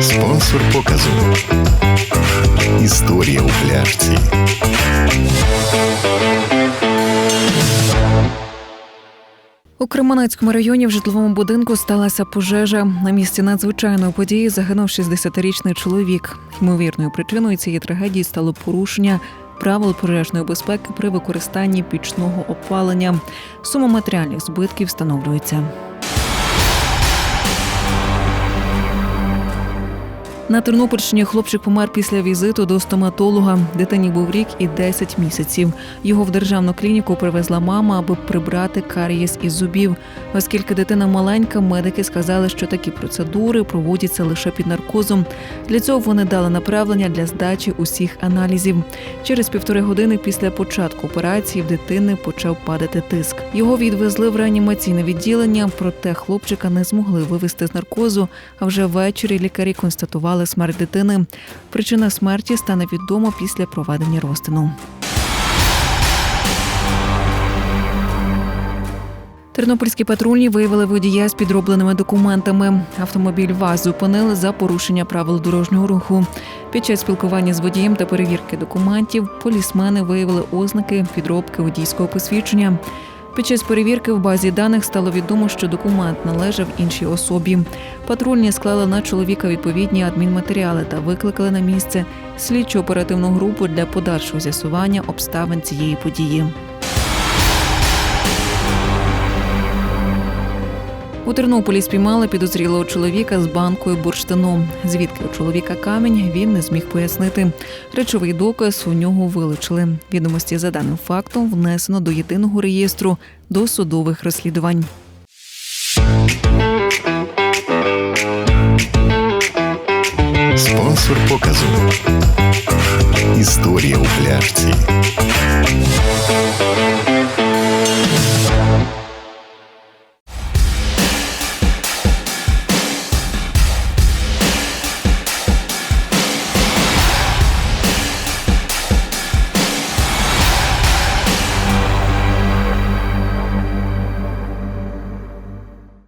Спонсор показу. Історія у пляшці. У Кременецькому районі в житловому будинку сталася пожежа. На місці надзвичайної події загинув 60-річний чоловік. Ймовірною причиною цієї трагедії стало порушення правил пожежної безпеки при використанні пічного опалення. Сума матеріальних збитків встановлюється. На Тернопільщині хлопчик помер після візиту до стоматолога. Дитині був рік і 10 місяців. Його в державну клініку привезла мама, аби прибрати карієс із зубів. Оскільки дитина маленька, медики сказали, що такі процедури проводяться лише під наркозом. Для цього вони дали направлення для здачі усіх аналізів. Через півтори години після початку операції в дитини почав падати тиск. Його відвезли в реанімаційне відділення, проте хлопчика не змогли вивести з наркозу. А вже ввечері лікарі констатували смерть дитини. Причина смерті стане відома після проведення розтину. Тернопільські патрульні виявили водія з підробленими документами. Автомобіль ВАЗ зупинили за порушення правил дорожнього руху. Під час спілкування з водієм та перевірки документів полісмени виявили ознаки підробки водійського посвідчення. Під час перевірки в базі даних стало відомо, що документ належав іншій особі. Патрульні склали на чоловіка відповідні адмінматеріали та викликали на місце слідчо оперативну групу для подальшого з'ясування обставин цієї події. У Тернополі спіймали підозрілого чоловіка з банкою бурштину. Звідки у чоловіка камінь він не зміг пояснити. Речовий доказ у нього вилучили. Відомості за даним фактом внесено до єдиного реєстру досудових розслідувань. Спонсор показу. Історія у пляшці.